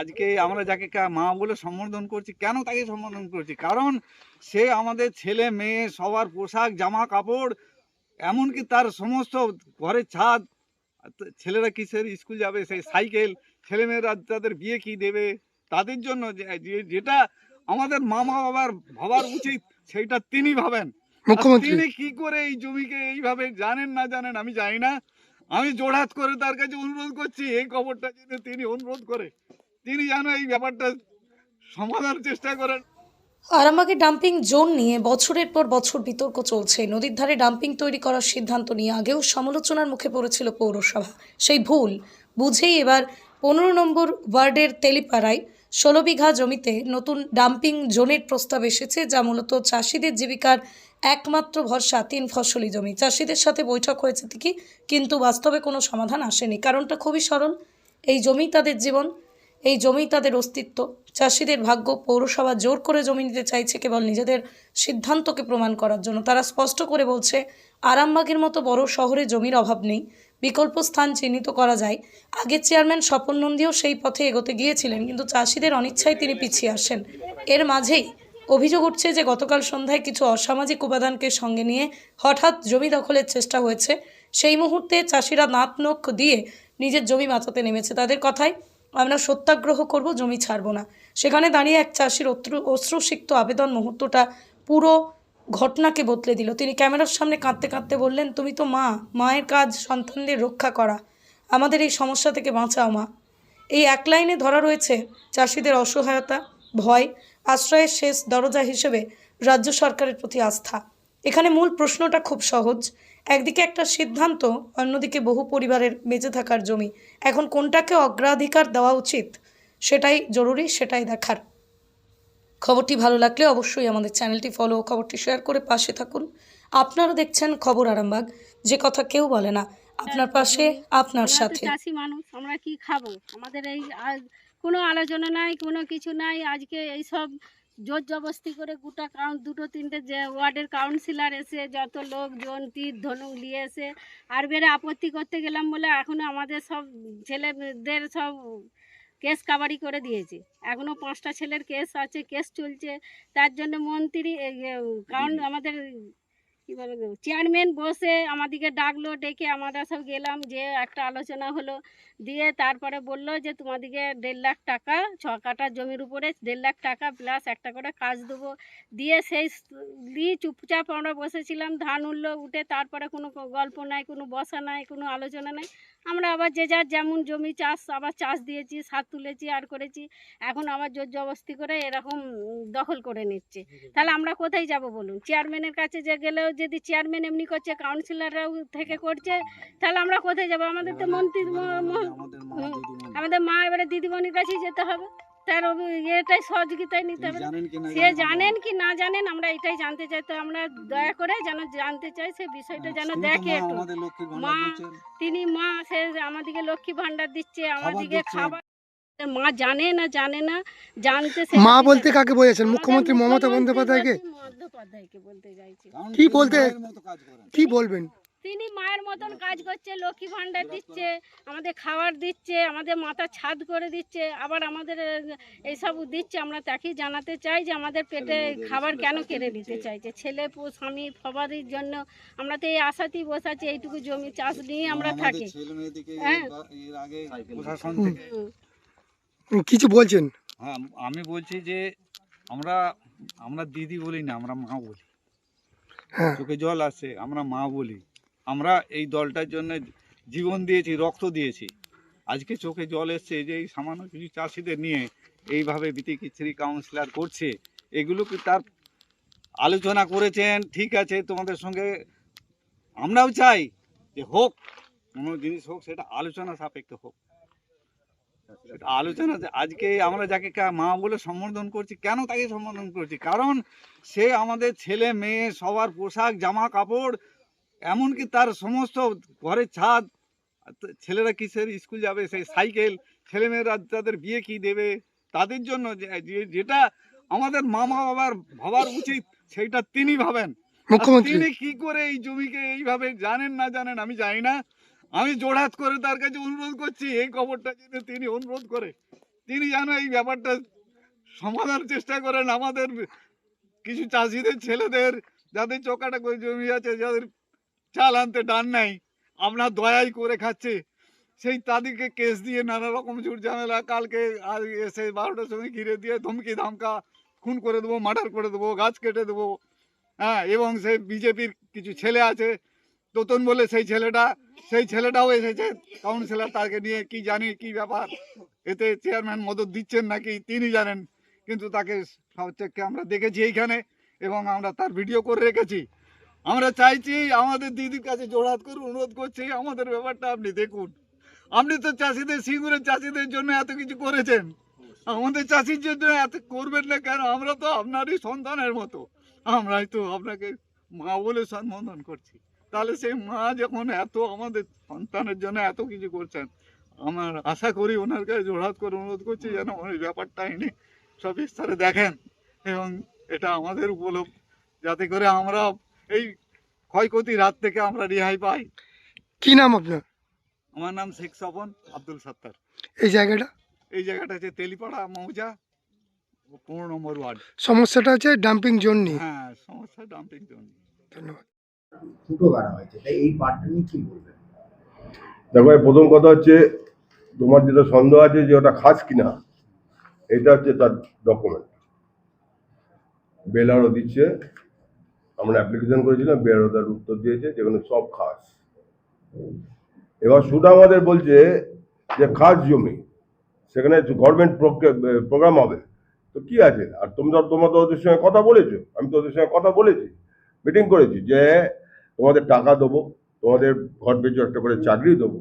আজকে আমরা যাকে মা বলে সম্বোধন করছি কেন তাকে সম্বোধন করছি? কারণ সে আমাদের ছেলে মেয়ে সবার পোশাক জামা কাপড় এমনকি তার সমস্ত ঘরের ছাদ ছেলেরা কিসের স্কুল যাবে সেই সাইকেল ছেলেমেয়েরা তাদের বিয়ে কি দেবে? তাদের জন্য যেটা আমাদের মামা বাবার ভাবার উচিত সেইটা তিনি ভাবেন। তিনি কি করে এই জমিকে এইভাবে জানেন না জানেন আমি জানি না। আমি জোড়হাত করে তার কাছে অনুরোধ করছি এই খবরটা যেন তিনি অনুরোধ করে। তিনি যেন এই ব্যাপারটা সমাধানের চেষ্টা করেন। আরামবাগে ডাম্পিং জোন নিয়ে বছরের পর বছর বিতর্ক চলছে। নদীর ধারে ডাম্পিং তৈরি করার সিদ্ধান্ত নিয়ে আগেও সমালোচনার মুখে পড়েছিল পৌরসভা। সেই ভুল বুঝেই এবার পনেরো নম্বর ওয়ার্ডের তেলিপাড়ায় ষোলো বিঘা জমিতে নতুন ডাম্পিং জোনের প্রস্তাব এসেছে, যা মূলত চাষিদের জীবিকার একমাত্র ভরসা, তিন ফসলি জমি। চাষিদের সাথে বৈঠক হয়েছে ঠিকই, কিন্তু বাস্তবে কোনো সমাধান আসেনি। কারণটা খুবই সরল। এই জমি তাদের জীবন এই জমি তাদের অস্তিত্ব। চাষিদের ভাগ্য পৌরসভা জোর করে জমি নিতে চাইছে কেবল নিজেদের সিদ্ধান্তকে প্রমাণ করার জন্য। তারা স্পষ্ট করে বলছে, আরামবাগের মতো বড় শহরে জমির অভাব নেই। বিকল্প স্থান চিহ্নিত করা যায়। আগের চেয়ারম্যান স্বপন নন্দীও সেই পথে এগোতে গিয়েছিলেন, কিন্তু চাষিদের অনিচ্ছায় তিনি পিছিয়ে আসেন। এর মাঝেই অভিযোগ উঠছে যে গতকাল সন্ধ্যায় কিছু অসামাজিক উপাদানকে সঙ্গে নিয়ে হঠাৎ জমি দখলের চেষ্টা হয়েছে। সেই মুহূর্তে চাষিরা নাত নখ দিয়ে নিজের জমি বাঁচাতে নেমেছে। তাদের কথায় আমরা সত্যাগ্রহ করব, জমি ছাড়ব না। সেখানে দাঁড়িয়ে এক চাষির অশ্রু অশ্রুসিক্ত আবেদন মুহূর্তটা পুরো ঘটনাকে বদলে দিল। তিনি ক্যামেরার সামনে কাঁদতে কাঁদতে বললেন, তুমি তো মা, মায়ের কাজ সন্তানদের রক্ষা করা। আমাদের এই সমস্যা থেকে বাঁচাও মা। এই এক লাইনে ধরা রয়েছে চাষিদের অসহায়তা, ভয়, আশ্রয়ের শেষ দরজা হিসেবে রাজ্য সরকারের প্রতি আস্থা। এখানে মূল প্রশ্নটা খুব সহজ। একদিকে একটা সিদ্ধান্ত অন্যদিকে বহু পরিবারের বেঁচে থাকার জমি। এখন কোনটাকে অগ্রাধিকার দেওয়া উচিত? সেটাই জরুরি সেটাই দেখার। খবরটি ভালো লাগলে অবশ্যই আমাদের চ্যানেলটি ফলো খবরটি শেয়ার করে পাশে থাকুন। আপনারা দেখছেন খবর আরামবাগ। যে কথা কেউ বলে না আপনার পাশে আপনার সাথে। চাষি মানুষ আমরা কি খাব? আমাদের এই কোনো আলোচনা নাই কোনো কিছু নাই। আজকে এই সব জোর জবস্তি করে গোটা কাউন্ট দুটো তিনটে যে ওয়ার্ডের কাউন্সিলার এসে যত লোক জন তীর ধনুক নিয়ে এসে আর বেড়ে আপত্তি করতে গেলাম বলে এখনও আমাদের সব ছেলেদের সব কেস কাবারি করে দিয়েছে। এখনও পাঁচটা ছেলের কেস আছে কেস চলছে। তার জন্য মন্ত্রী কারণ আমাদের কী বলে চেয়ারম্যান বসে আমাদেরকে ডাকলো, ডেকে আমরা সব গেলাম, যে একটা আলোচনা হলো। দিয়ে তারপরে বলল যে তোমাদেরকে দেড় লাখ টাকা, ছ কাটা জমির উপরে দেড় লাখ টাকা প্লাস একটা করে কাজ দেবো। দিয়ে সেই দিয়ে চুপচাপ আমরা বসেছিলাম, ধান উঠল, উঠে তারপরে কোনো গল্প নাই, কোনো বসা নাই, কোনো আলোচনা নাই। আমরা আবার যে যার যেমন জমি চাষ আবার চাষ দিয়েছি সার তুলেছি আর করেছি। এখন আবার জোর জবস্তি করে এরকম দখল করে নিচ্ছে। তাহলে আমরা কোথায় যাব বলুন? চেয়ারম্যানের কাছে যে গেলেও যদি চেয়ারম্যান এমনি করছে কাউন্সিলররাও থেকে করছে তাহলে আমরা কোথায় যাব? আমাদের তো মন্ত্রী। আমাদের মা এবারে দিদিমণির কাছেই যেতে হবে। তার ইয়েটাই সহযোগিতায় নিতে হবে। জানেন কি না সে জানেন? কি না জানেন আমরা এটাই জানতে চাই। তো আমরা দয়া করে যেন জানতে চাই সে বিষয়টা যেন দেখে মা একটু। মা তিনি মা সে আমাদেরকে লক্ষ্মী ভান্ডার দিচ্ছে আমাদেরকে খাবার মা জানে না জানে না জানতে সে মা বলতে কাকে বোঝাচ্ছেন? মুখ্যমন্ত্রী মমতা বন্দ্যোপাধ্যায়কে? বলতে চাইছি। কারণ কি বলতে-। কি বলবেন? তিনি মায়ের মতন কাজ করছে লক্ষ্মী ভান্ডার দিচ্ছে আমাদের খাবার দিচ্ছে আমাদের মাথা ছাদ করে দিচ্ছে আবার আমাদের এইসব দিচ্ছে। আমরা তাকেই জানাতে চাই যে আমাদের পেটে খাবার কেন কেড়ে নিতে চাইছে ছেলে পু স্বামী সবারই জন্য আমরা তো এই আশাতেই বসাচ্ছি এইটুকু জমি চাষ নিয়ে আমরা থাকি। হ্যাঁ। কিছু বলছেন? হ্যাঁ আমি বলছি যে আমরা আমরা দিদি বলি না আমরা মা বলি। হ্যাঁ। চোখে জল আসে আমরা মা বলি। আমরা এই দলটার জন্য জীবন দিয়েছি, রক্ত দিয়েছি। আজকে চোখে জল এসছে যে এই সামান্য কিছু চাষিদের নিয়ে এইভাবে বিতি কিচড়ি কাউন্সিলর করছে, এগুলো কি তার আলোচনা করেছেন? ঠিক আছে, তোমাদের সঙ্গে আমরাও চাই যে হোক, কোনো জিনিস হোক, সেটা আলোচনা সাপেক্ষ হোক। আলোচনা আজকে আমরা যাকে মা বলে সম্বোধন করছি, কেন তাকে সম্বোধন করছি? কারণ সে আমাদের ছেলে, মেয়ে, সবার পোশাক, জামা কাপড় এমনকি তার সমস্ত ঘরের ছাদ ছেলেরা কিসের স্কুল যাবে সেই সাইকেল ছেলেমেয়েরা তাদের বিয়ে কি দেবে? তাদের জন্য যেটা আমাদের মামা বাবার ভাবার উচিত সেইটা তিনি ভাবেন। তিনি কি করে এই জমিকে এইভাবে জানেন না জানেন আমি জানি না। আমি জোড়হাত করে তার কাছে অনুরোধ করছি এই খবরটা যেন তিনি অনুরোধ করে। তিনি যেন এই ব্যাপারটা সমাধানের চেষ্টা করেন আমাদের কিছু চাষিদের ছেলেদের যাদের চোখাটা করে জমি আছে যাদের চাল আনতে ডান নাই আপনার দয়াই করে খাচ্ছে। সেই তাদেরকে কেস দিয়ে নানা রকম ঝুট ঝামেলা, কালকে এসে বারোটার সময় ঘিরে দিয়ে ধমকি ধামকা, খুন করে দেবো, মার্ডার করে দেবো, গাছ কেটে দেবো হ্যাঁ এবং সেই বিজেপির কিছু ছেলে আছে, তোতন বলে সেই ছেলেটা, সেই ছেলেটাও এসেছে কাউন্সিলর তাকে নিয়ে কি জানি কি ব্যাপার, এতে চেয়ারম্যান মদত দিচ্ছেন নাকি তিনি জানেন, কিন্তু তাকে হচ্ছে আমরা দেখেছি এইখানে, এবং আমরা তার ভিডিও করে রেখেছি। আমরা চাইছি আমাদের দিদির কাছে জোড়াত করে অনুরোধ করছি, আমাদের ব্যাপারটা আপনি দেখুন। আপনি তো চাষিদের সিঙ্গুরের চাষিদের জন্য এত কিছু করেছেন। আমাদের চাষির জন্য এত করবেন না কেন? আমরা তো আপনারই সন্তানের মতো। আমরাই তো আপনাকে মা বলে সম্বোধন করছি। তাহলে সেই মা যখন এত আমাদের সন্তানের জন্য এত কিছু করছেন, আমার আশা করি ওনার কাছে জোড়হাত করে অনুরোধ করছি যেন ওই ব্যাপারটা এনে সব বিস্তারে দেখেন এবং এটা আমাদের উপলব্ধ, যাতে করে আমরা এই ক্ষয়ক্ষতির রাত থেকে আমরা রেহাই পাই। কি নাম আপনার? আমার নাম শেখ সপন আব্দুল সত্তার। এই জায়গাটা? এই জায়গাটা হচ্ছে তেলিপাড়া মৌজা পনেরো নম্বর ওয়ার্ড। সমস্যাটা হচ্ছে ডাম্পিং জোন নিয়ে। হ্যাঁ সমস্যা ডাম্পিং জোন ধন্যবাদ। ফুটো গাড়া হয়েছে তাই এই পার্টটা নিয়ে কি বলবেন? দেখো এই প্রথম কথা হচ্ছে তোমার যেটা সন্দেহ আছে যে ওটা খাস কিনা এটা হচ্ছে তার ডকুমেন্ট বেলারও দিচ্ছে আমরা অ্যাপ্লিকেশন করেছিলাম বেরোদার উত্তর দিয়েছে যেখানে সব খাস। এবার শুধু আমাদের বলছে যে খাস জমি, সেখানে গভর্নমেন্ট প্রোগ্রাম হবে। তো কি আছে? আর তোমরা তোমরা তো ওদের সঙ্গে কথা বলেছ, আমি তো ওদের সঙ্গে কথা বলেছি মিটিং করেছি যে তোমাদের টাকা দেবো, তোমাদের ঘর পিছু একটা করে চাকরি দেবো।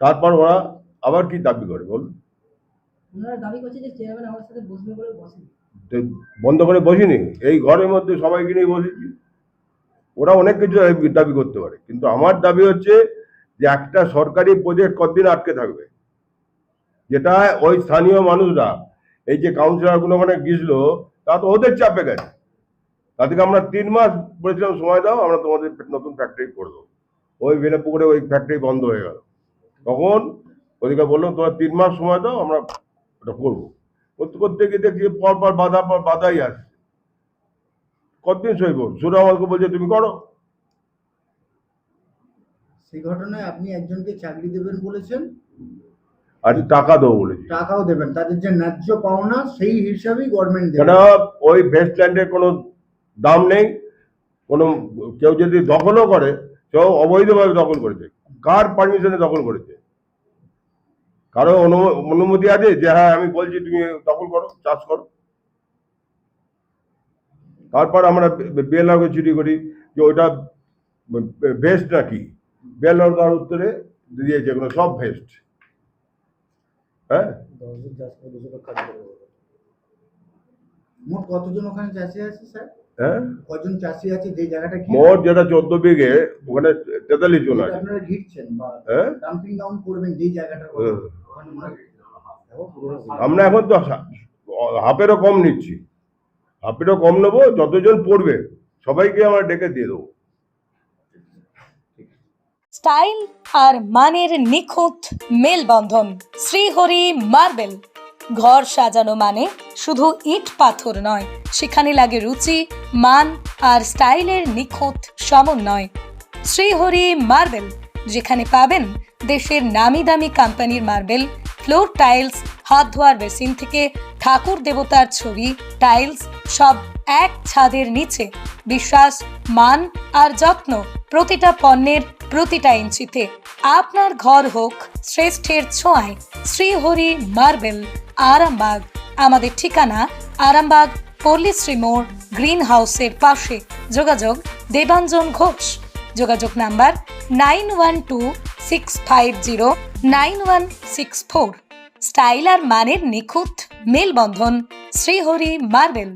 তারপর ওরা আবার কি দাবি করে বল? ওনারা দাবি করছে যে চেয়ারম্যান আমার সাথে বসবে বলে বন্ধ করে বসিনি, এই ঘরের মধ্যে সবাইকে নিয়ে বসেছি। ওরা অনেক কিছু দাবি- করতে পারে। কিন্তু আমার দাবি হচ্ছে যে একটা সরকারি প্রজেক্ট কতদিন আটকে থাকবে? যেটা ওই স্থানীয় মানুষরা, এই যে কাউন্সিলরগুলো ওখানে গিয়েছিল তা তো ওদের চাপে গেছে। তাদেরকে আমরা তিন মাস বলেছিলাম, সময় দাও, আমরা তোমাদের নতুন ফ্যাক্টরি করব ওই বেলেপুকুরে ওই ফ্যাক্টরি বন্ধ হয়ে গেল। তখন ওদেরকে বললাম তোমরা তিন মাস সময় দাও, আমরা ওটা করব। করতে দেখছি পর পর বাধা পর বাধাই আসছে কতদিন সইব? সুরা আমাকে বলছে তুমি করো। সেই ঘটনায় আপনি একজনকে চাকরি দেবেন বলেছেন? আজ টাকা দেবো বলেছি। টাকাও দেবেন। তাদের যে ন্যায্য পাওনা সেই হিসাবেই গভর্নমেন্ট কেন ওই ভেস্টল্যান্ডের কোনো দাম নেই। কোনো কেউ যদি দখলও করে কেউ অবৈধভাবে দখল করেছে। কার পারমিশনে দখল করেছে? কারও অনু- অনুমতি আছে যে হ্যাঁ আমি বলছি তুমি দখল করো চাষ করো। তারপর আমরা বিএলআরকে চিঠি করি, যে ওইটা ভেস্ট নাকি? তার উত্তরে দিয়েছে এগুলো, সব ভেস্ট হ্যাঁ? মোট কতজন ওখানে চাষি আছে, স্যার? হ্যাঁ? কজন চাষি আছে যে জায়গাটা মোট যেটা চোদ্দ বিঘে ওখানে তেতাল্লিশ জন আছে। আপনারা ঘিরছেন বা হ্যাঁ? ডাম্পিং ডাউন করবেন যেই জায়গাটা হুম। ওখানে ওনারা- আমরা এখন তো হাফেরও কম নিচ্ছি। হাফেরও কম নেব যতজন পড়বে সবাইকে আমরা ডেকে দিয়ে দেবো। স্টাইল আর মানের নিখুঁত মেলবন্ধন শ্রীহরি মার্বেল। ঘর সাজানো মানে শুধু ইট পাথর নয় সেখানে লাগে রুচি মান আর স্টাইলের নিখুঁত সমন্বয়। শ্রীহরি মার্বেল, যেখানে পাবেন দেশের নামি দামি কোম্পানির মার্বেল, ফ্লোর টাইলস হাত ধোয়ার বেসিন থেকে ঠাকুর দেবতার ছবি, টাইলস, সব এক ছাদের নিচে। বিশ্বাস, মান আর যত্ন প্রতিটা পণ্যের প্রতিটা ইঞ্চিতে। আপনার ঘর হোক শ্রেষ্ঠের ছোঁয়ায় শ্রীহরি মার্বেল, আরামবাগ। আমাদের ঠিকানা আরামবাগ পল্লীশ্রী মোড় গ্রিন হাউসের পাশে। যোগাযোগ দেবাঞ্জন ঘোষ। যোগাযোগ number nine one two six five zero nine one six four. Style আর মানের নিখুঁত মেলবন্ধন, শ্রীহরি মার্বেল।